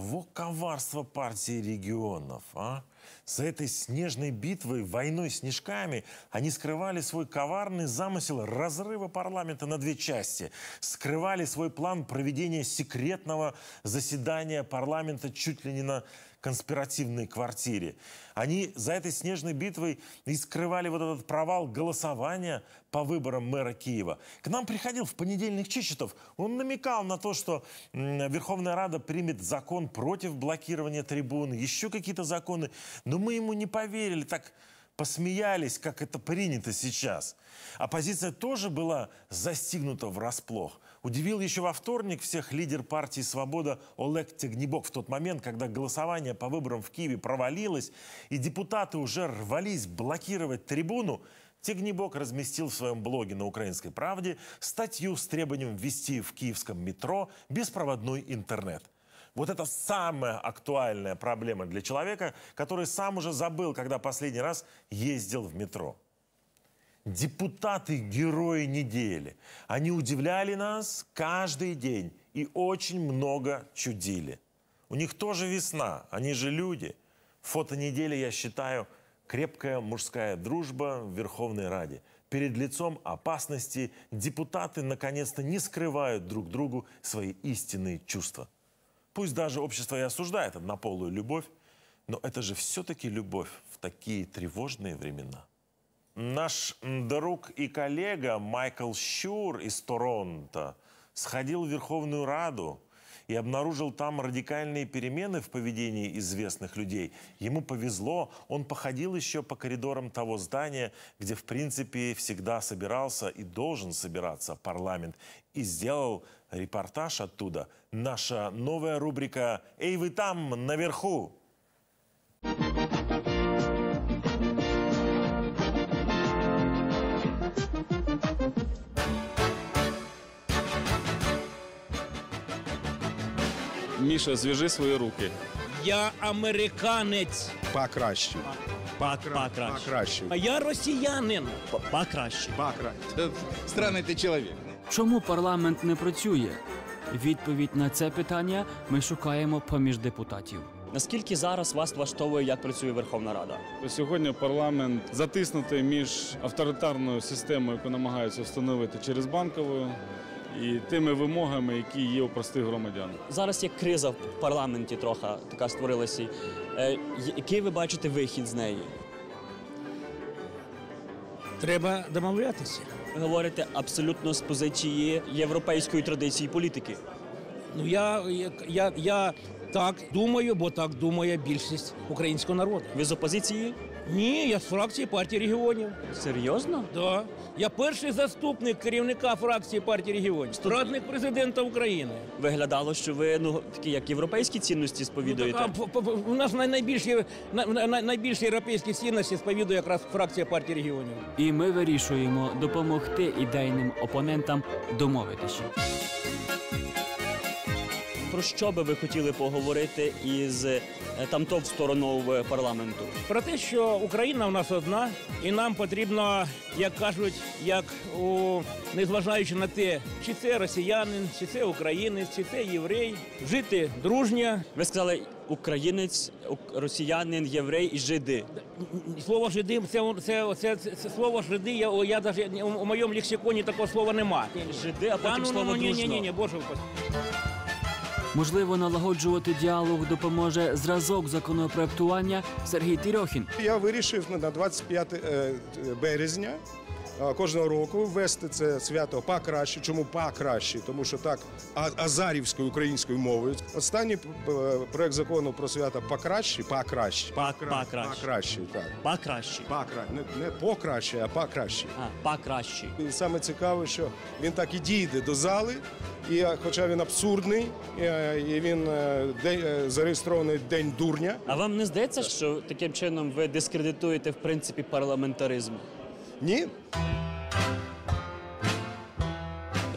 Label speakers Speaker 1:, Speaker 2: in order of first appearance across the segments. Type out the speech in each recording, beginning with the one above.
Speaker 1: Во коварство партии регионов, а? За этой снежной битвой, войной снежками, они скрывали свой коварный замысел разрыва парламента на две части. Скрывали свой план проведения секретного заседания парламента чуть ли не на конспиративной квартире. Они за этой снежной битвой и скрывали вот этот провал голосования по выборам мэра Киева. К нам приходил в понедельник Чичетов. Он намекал на то, что Верховная Рада примет закон против блокирования трибун, еще какие-то законы. Но мы ему не поверили, так посмеялись, как это принято сейчас. Оппозиция тоже была застигнута врасплох. Удивил еще во вторник всех лидер партии «Свобода» Олег Тягнебок в тот момент, когда голосование по выборам в Киеве провалилось, и депутаты уже рвались блокировать трибуну, Тягнебок разместил в своем блоге на «Украинской правде» статью с требованием ввести в киевском метро беспроводной интернет. Вот это самая актуальная проблема для человека, который сам уже забыл, когда последний раз ездил в метро. Депутаты – герои недели. Они удивляли нас каждый день и очень много чудили. У них тоже весна, они же люди. Фото недели, я считаю, крепкая мужская дружба в Верховной Раде. Перед лицом опасности депутаты наконец-то не скрывают друг другу свои истинные чувства. Пусть даже общество и осуждает однополую любовь, но это же все-таки любовь в такие тревожные времена. Наш друг и коллега Майкл Щур из Торонто сходил в Верховную Раду и обнаружил там радикальные перемены в поведении известных людей. Ему повезло, он походил еще по коридорам того здания, где, в принципе, всегда собирался и должен собираться парламент, и сделал репортаж оттуда. Наша новая рубрика «Эй, вы там, наверху!»
Speaker 2: Міша, зв'яжи свої руки.
Speaker 3: Я американець.
Speaker 4: Покраще.
Speaker 3: Покраще.
Speaker 4: Покраще.
Speaker 3: А я росіянин. Покраще.
Speaker 4: Покраще.
Speaker 5: Странный ты человек.
Speaker 6: Чому парламент не працює? Відповідь на це питання ми шукаємо поміж депутатів.
Speaker 7: Наскільки зараз вас влаштовує, як працює Верховна Рада?
Speaker 2: Сьогодні парламент затиснутий між авторитарною системою, яку намагаються встановити через банкову, і тими вимогами, які є у простих громадян.
Speaker 7: Зараз є криза в парламенті трохи така створилася. Е, який ви бачите вихід з неї?
Speaker 3: Треба домовлятися.
Speaker 7: Ви говорите абсолютно з позиції європейської традиції політики.
Speaker 3: Ну я, я, я, я так думаю, бо так думає більшість українського народу.
Speaker 7: Ви з опозиції?
Speaker 3: Ні, я з фракції партії регіонів.
Speaker 7: Серйозно?
Speaker 3: Да. Я перший заступник керівника фракції партії регіонів, радник президента України.
Speaker 7: Виглядало, що ви ну такі як європейські цінності сповідуєте.
Speaker 3: А, п- п- у нас найбільші, най- най- найбільші європейські цінності сповідує якраз фракція партії регіонів.
Speaker 6: І ми вирішуємо допомогти ідейним опонентам домовитися.
Speaker 7: Про що би ви хотіли поговорити із е, тамтов стороною парламенту?
Speaker 3: Про те, що Україна в нас одна, і нам потрібно, як кажуть, як у незважаючи на те, чи це росіянин, чи це українець, чи це єврей, жити дружньо.
Speaker 7: Ви сказали українець, росіянин, єврей і жиди.
Speaker 3: Слово жиди, це, це, це, це, це слово жиди. Я, я даже у, у моєму лексиконі такого слова нема.
Speaker 7: Жиди, а потім слово
Speaker 3: ні, ні, ні, ні, боже.
Speaker 6: Можливо, налагоджувати діалог допоможе зразок законопроектування Сергій Тірьохін.
Speaker 4: Я вирішив на 25 е, березня кожного року ввести це свято покраще. Чому покраще? Тому що так азарівською українською мовою. Останній п- проект закону про свято покраще, покраще.
Speaker 7: Покраще.
Speaker 4: Покраще, так.
Speaker 7: Покраще.
Speaker 4: Покра... Не, не покраще, а покраще.
Speaker 7: А, покраще.
Speaker 4: І саме цікаве, що він так і дійде до зали, і е, хоча він абсурдний, е, і він е, де- е, зареєстрований День дурня.
Speaker 7: А вам не здається, що таким чином ви дискредитуєте в принципі парламентаризм?
Speaker 4: Ні,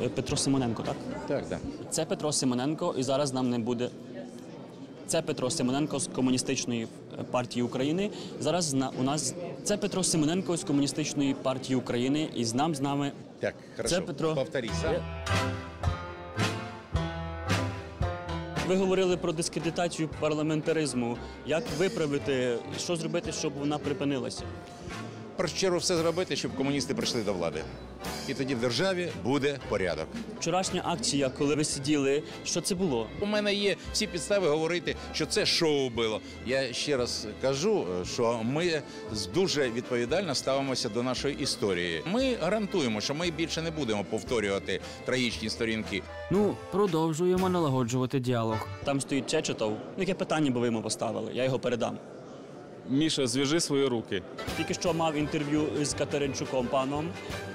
Speaker 7: Е, Петро Симоненко, так?
Speaker 5: Так, да.
Speaker 7: Це Петро Симоненко, і зараз нам не буде. Це Петро Симоненко з комуністичної е, партії України. Зараз на у нас це Петро Симоненко з комуністичної партії України, і з нам з нами
Speaker 5: Так, хорошо.
Speaker 7: Це Петро.
Speaker 5: Повтори.
Speaker 7: Ви Ви говорили про дискредитацію парламентаризму. Як виправити, що зробити, щоб вона припинилася?
Speaker 5: Першу чергу все зробити, щоб комуністи прийшли до влади. І тоді в державі буде порядок.
Speaker 7: Вчорашня акція, коли ви сиділи, що це було?
Speaker 5: У мене є всі підстави говорити, що це шоу було. Я ще раз кажу, що ми дуже відповідально ставимося до нашої історії. Ми гарантуємо, що ми більше не будемо повторювати трагічні сторінки.
Speaker 6: Ну, продовжуємо налагоджувати діалог.
Speaker 7: Там стоїть Чечетов. Яке питання би ви йому поставили? Я його передам.
Speaker 2: Міша, зв'яжи свої руки.
Speaker 7: Тільки що мав інтерв'ю з Катеринчуком паном,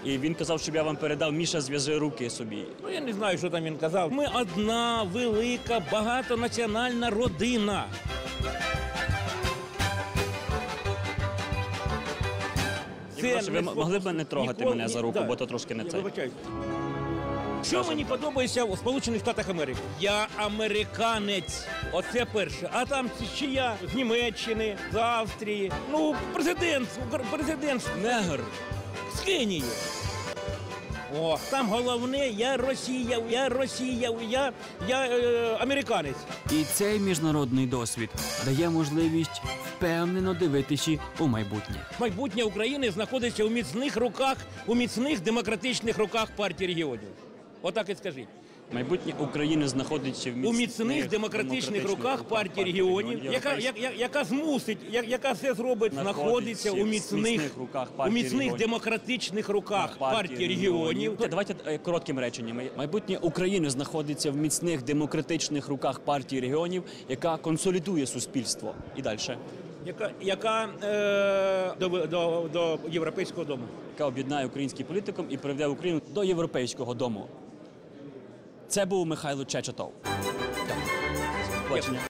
Speaker 7: і він казав, щоб я вам передав Міша, зв'яжи руки собі.
Speaker 3: Ну я не знаю, що там він казав. Ми одна велика багатонаціональна родина.
Speaker 7: Ви
Speaker 3: не
Speaker 7: могли б не трогати
Speaker 3: ніколи-
Speaker 7: мене за руку,
Speaker 3: да.
Speaker 7: бо то трошки не
Speaker 3: Я
Speaker 7: це.
Speaker 3: вибачаюсь. Що мені подобається у Сполучених Штатах Америки? Я американець. Оце перше. А там ще я з Німеччини, з Австрії. Ну, президент, президент
Speaker 7: Негр.
Speaker 3: з Кенії. О, там головне, я Росія, я Росія, я, я е, американець.
Speaker 6: І цей міжнародний досвід дає можливість впевнено дивитися у майбутнє.
Speaker 3: Майбутнє України знаходиться у міцних руках, у міцних демократичних руках партії регіонів. Отак і скажіть.
Speaker 7: Майбутнє України знаходиться в
Speaker 3: У міцних демократичних руках партії регіонів, яка, як- як- яка змусить, я- яка все зробить,
Speaker 7: Знаходиться
Speaker 3: у міцних,
Speaker 7: міцних руках
Speaker 3: у міцних демократичних руках партії регіонів.
Speaker 7: Давайте е, коротким реченням. Майбутнє України знаходиться в міцних демократичних руках партії регіонів, яка консолідує суспільство. І далі.
Speaker 3: яка, яка е, до, до, до європейського дому.
Speaker 7: Яка об'єднає український політикум і приведе Україну до європейського дому. Це був Михайло Чечетов. Побачення.